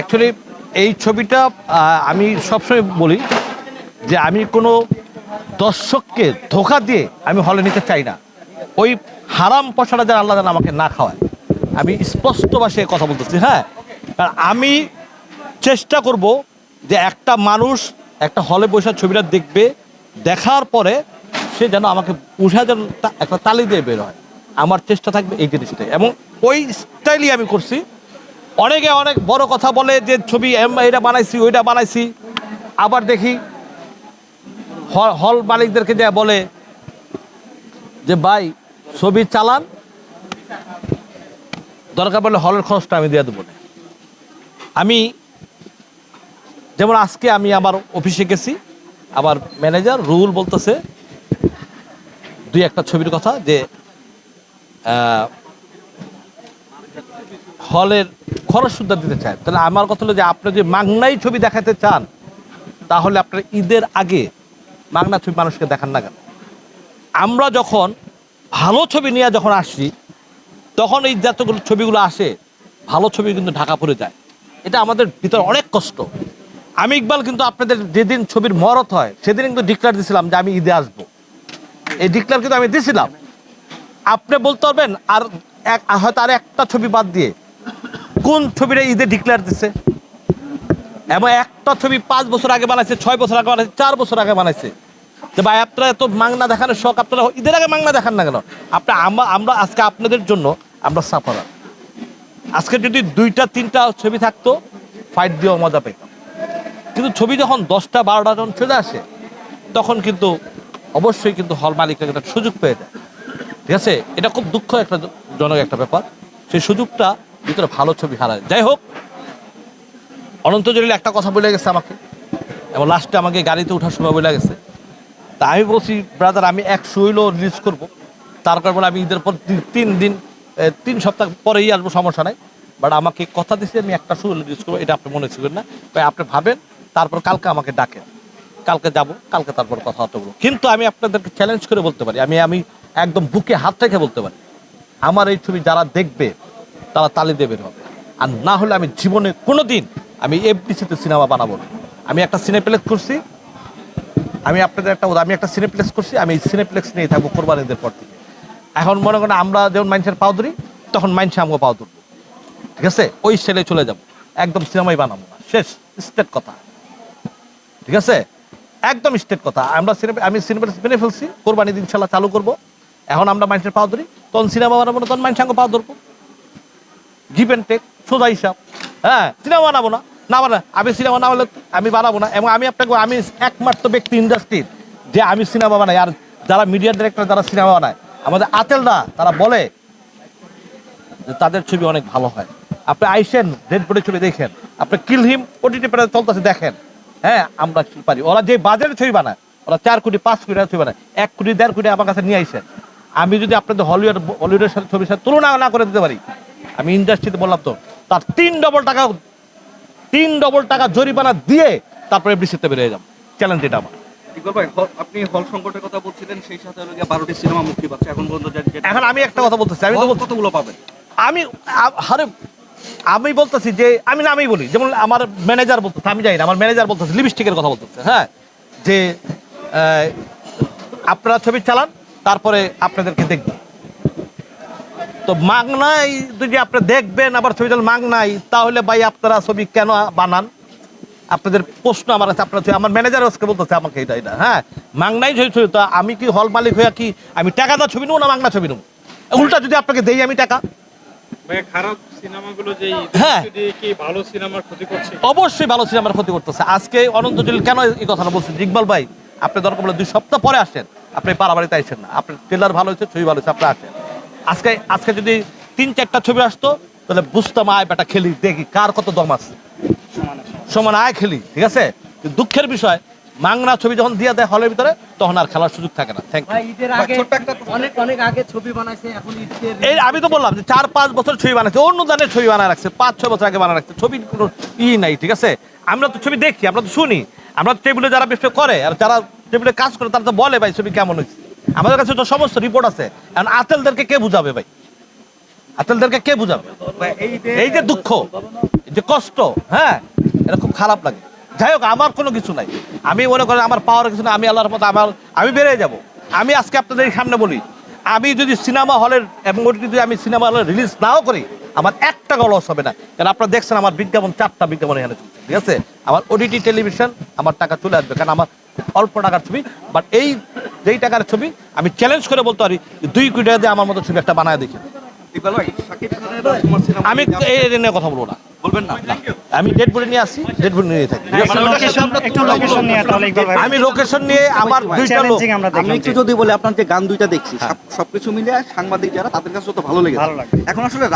Actually এই ছবিটা আমি সবসময় বলি যে আমি কোনো দর্শককে ধোকা দিয়ে আমি হলে নিতে চাই না। ওই হারাম পয়সাটা যেন আল্লাহ যেন আমাকে না খাওয়ায়। আমি স্পষ্ট ভাষায় কথা বলতেছি হ্যাঁ? কারণ আমি চেষ্টা করব যে একটা মানুষ একটা হলে বসে ছবিটা দেখবে, দেখার পরে সে যেন আমাকে উঠা যেন একটা তালি দিয়ে বের হয়। আমার চেষ্টা থাকবে এই জিনিসটাই। এবং ওই স্টাইলই আমি করছি। অনেকে অনেক বড় কথা বলে যে ছবি এটা বানাইছি, ওইটা বানাইছি। আবার দেখি হল মালিকদেরকে যা বলে যে, ভাই, ছবি চালান। দরকার পড়লে হলের খরচটা আমি দিয়ে দেবো। আমি, যেমন আজকে আমি আমার অফিসে গেছি, আমার ম্যানেজার রুল বলতেছে দুই একটা ছবির কথা যে হলের খরচ সুদ্ধা দিতে চায়। তাহলে আমার কথা হলো যে আপনি যদি মাংনাই ছবি দেখাতে চান, তাহলে আপনার ঈদের আগে মাংনা ছবি মানুষকে দেখান না কেন? আমরা যখন ভালো ছবি নিয়ে যখন আসছি, তখন এই যতগুলো ছবিগুলো আসে, ভালো ছবি কিন্তু ঢাকা পড়ে যায়। এটা আমাদের ভিতরে অনেক কষ্ট। আমি ইকবাল কিন্তু আপনাদের যেদিন ছবির মরত হয়, সেদিন কিন্তু ডিক্লার দিয়েছিলাম যে আমি ঈদে আসব। এই ডিক্লার কিন্তু আমি দিয়েছিলাম আপনি বলতে পারবেন, আর এক হয়তো আর একটা ছবি বাদ দিয়ে কোন ছবিটা ঈদে ডিক্লেয়ার দিছে? এবং একটা ছবি পাঁচ বছর আগে বানাইছে, ছয় বছর আগে বানাইছে, চার বছর আগে বানাইছে। যে ভাই, আপনারা এত মাংনা দেখানোর শখ, আপনারা ঈদের আগে মাংনা দেখান না কেন? আপনি আমরা আমরা আজকে আপনাদের জন্য আমরা সাফারার আজকে যদি দুইটা, তিনটা ছবি থাকতো ফাইট দিয়েও মজা পেতাম। কিন্তু ছবি যখন দশটা, বারোটা যখন চলে আসে, তখন কিন্তু অবশ্যই কিন্তু হল মালিকরা একটা সুযোগ পেয়ে যায়। ঠিক আছে? এটা খুব দুঃখ একটা, জনক একটা ব্যাপার। সেই সুযোগটা ভিতরে ভালো ছবি হারায়। যাই হোক, অনন্ত জলিল একটা কথা বলে গেছে আমাকে, এবং লাস্টে আমাকে গাড়িতে ওঠার সময় বলে গেছে। তা আমি বলছি ব্রাদার আমি একশো হইলেও রিলিজ করব। তারপর বলে, আমি ঈদের পর তিন- দিন তিন সপ্তাহ পরেই আসব, সমস্যা নাই। বাট আমাকে কথা দিচ্ছে আমি একটা শো রিলিজ করব। এটা আপনি মনে ছিলেন না। তাই আপনি ভাবেন, তারপর কালকে আমাকে ডাকেন। কালকে যাব, কালকে তারপর কথাবার্তা বলব। কিন্তু আমি আপনাদেরকে চ্যালেঞ্জ করে বলতে পারি। আমি আমি একদম বুকে হাত রেখে বলতে পারি। আমার এই ছবি যারা দেখবে তারা তালি দেবে আর না হলে আমি জীবনে কোনো দিন আমি এফডিসিতে সিনেমা বানাবো না। আমি একটা সিনেপ্লেক্স করছি, আমি আপনাদের একটা আমি একটা সিনেপ্লেক্স করছি, আমি এই সিনেপ্লেক্স নিয়ে থাকব কোরবানিদের পর থেকে। এখন মনে করেন আমরা যেমন মানুষের পাও ধরি, তখন মানুষ আমাকে পাও ধরবো। ঠিক আছে? ওই সেলে চলে যাব। একদম সিনেমাই বানাবো না। শেষ স্টেট কথা। ঠিক আছে? একদম স্টেট কথা। আমরা সিনেমা আমি সিনেপ্লেক্স মেনে ফেলছি কোরবানি দিন ইনশাল্লাহ চালু করব। এখন আমরা মানুষের পাও ধরি, তখন সিনেমা বানাবো না, তখন মানুষ আমাকে পাও ধরবো। গিভ অ্যান্ড টেক সোজা হিসাব হ্যাঁ সিনেমা বানাবো না না বানা, আমি সিনেমা না হলে আমি বানাবো না, এবং আমি আপনাকে, আমি একমাত্র ব্যক্তি ইন্ডাস্ট্রির যে আমি সিনেমা বানাই, আর যারা মিডিয়া ডিরেক্টর যারা সিনেমা বানায়। আমাদের আতেলরা তারা বলে যে তাদের ছবি অনেক ভালো হয়। আপনি আইসেন রেড বোর্ডে ছবি দেখেন, আপনি কিল হিম ওটিটি পেটে চলতেছে, দেখেন। হ্যাঁ আমরা পারি? ওরা যে বাজারে ছবি বানায়, ওরা চার কোটি, পাঁচ কোটি ছবি বানায়, এক কোটি, দেড় কোটি আমার কাছে নিয়ে আইসেন। আমি যদি আপনাদের হলিউড হলিউডের সাথে ছবির সাথে তুলনা না করে দিতে পারি আমি ইন্ডাস্ট্রিতে বললাম তো তার তিন ডবল টাকা তিন ডবল টাকা জরিমানা দিয়ে তারপরে বৃষ্টিতে বেরিয়ে যাব। চ্যালেঞ্জ এটা আমার। আপনি হল সংকটের কথা বলছিলেন সেই সাথে হলো বারোটি সিনেমা মুক্তি পাচ্ছে। এখন পর্যন্ত এখন আমি একটা কথা বলতেছি আমি কতগুলো পাবেন? আমি আরে আমি বলতেছি যে আমি না আমি বলি যেমন আমার ম্যানেজার বলতেছে আমি জানি না আমার ম্যানেজার বলতেছে লিপস্টিকের কথা বলতেছে হ্যাঁ? যে আপনারা ছবি চালান তারপরে আপনাদেরকে দেখব। তো মাগনাই যদি আপনি দেখবেন আবার ছবি মাগনাই তাহলে ভাই আপনারা ছবি কেন বানান? আপনাদের প্রশ্ন আমার কাছে আপনার আমার ম্যানেজার আজকে বলতেছে আমাকে এটা এটা হ্যাঁ? মাংনাই ছবি ছবি তা আমি কি হল মালিক হয়ে কি আমি টাকা দেওয়া ছবি নেব না মাংনা ছবি নেব? উল্টা যদি আপনাকে দেই আমি টাকা? খারাপ সিনেমাগুলো হ্যাঁ। কি ভালো সিনেমার ক্ষতি করছে? অবশ্যই ভালো সিনেমার ক্ষতি করতেছে। আজকে অনন্ত জলিল কেন এই কথাটা বলছেন ইকবাল ভাই আপনি দরকার বলে দুই সপ্তাহ পরে আসেন। আপনি পাড়াবাড়িতে না। আপনি ট্রেলার ভালো হয়েছে ছবি ভালো হয়েছে আপনি আসেন। আজকে আজকে যদি তিন চারটা ছবি আসতো তাহলে বুঝতাম আয় বেটা খেলি দেখি কার কত দম আছে। সমান আয় খেলি ঠিক আছে? দুঃখের বিষয় মাংনা ছবি যখন দিয়ে দেয় হলের ভিতরে তখন আর খেলার সুযোগ থাকে না। থ্যাংক ইউ ভাই ঈদের ভাই, আগে ছোট্ট একটা অনেক অনেক আগে ছবি বানাইছে এখন এই আমি তো বললাম যে চার পাঁচ বছর ছবি বানাচ্ছে অন্য দানের ছবি বানায় রাখছে পাঁচ ছয় বছর আগে বানায় রাখছে ছবির কোনো ই নাই ঠিক আছে? আমরা তো ছবি দেখি আমরা তো শুনি আমরা টেবিলে যারা ব্যবসা করে আর যারা টেবিলে কাজ করে তারা তো বলে ভাই ছবি কেমন হয়েছে। আমাদের কাছে তো সমস্ত রিপোর্ট আছে। এখন আতেলদেরকে কে বুঝাবে ভাই? আপনাদেরকে কে বুঝাবে? এই যে দুঃখ, এই যে কষ্ট হ্যাঁ এটা খুব খারাপ লাগে। যাই হোক, আমার কোনো কিছু নাই। আমি মনে করেন আমার পাওয়ার কিছু না আমি আল্লাহর মতো আমার, আমি বেড়ে যাব। আমি আজকে আপনাদের সামনে বলি, আমি যদি সিনেমা হলের এবং ওটি যদি আমি সিনেমা হলে রিলিজ নাও করি, আমার একটা লস হবে না। কারণ আপনারা দেখছেন আমার বিজ্ঞাপন, চারটা বিজ্ঞাপন এখানে ঠিক আছে? আমার ওডিটি টেলিভিশন, আমার টাকা চলে আসবে। কারণ আমার অল্প টাকার ছবি বাট এই যেই টাকার ছবি আমি চ্যালেঞ্জ করে বলতে পারি দুই কোটি টাকা দিয়ে আমার মতো ছবি একটা বানায় দেখি। আমি এই নিয়ে কথা বলব না। বলবেন না। আমি ডেড বডি নিয়ে আসি ডেড বডি নিয়ে থাকি। লোকেশন নিয়ে তাহলে ইকবাল ভাই আমি লোকেশন নিয়ে আমার দুইটা লোক আমি একটু যে। যদি বলি আপনার যে গান দুইটা দেখছি সবকিছু মিলে সাংবাদিক যারা তাদের কাছে তো ভালো লেগেছে। এখন আসলে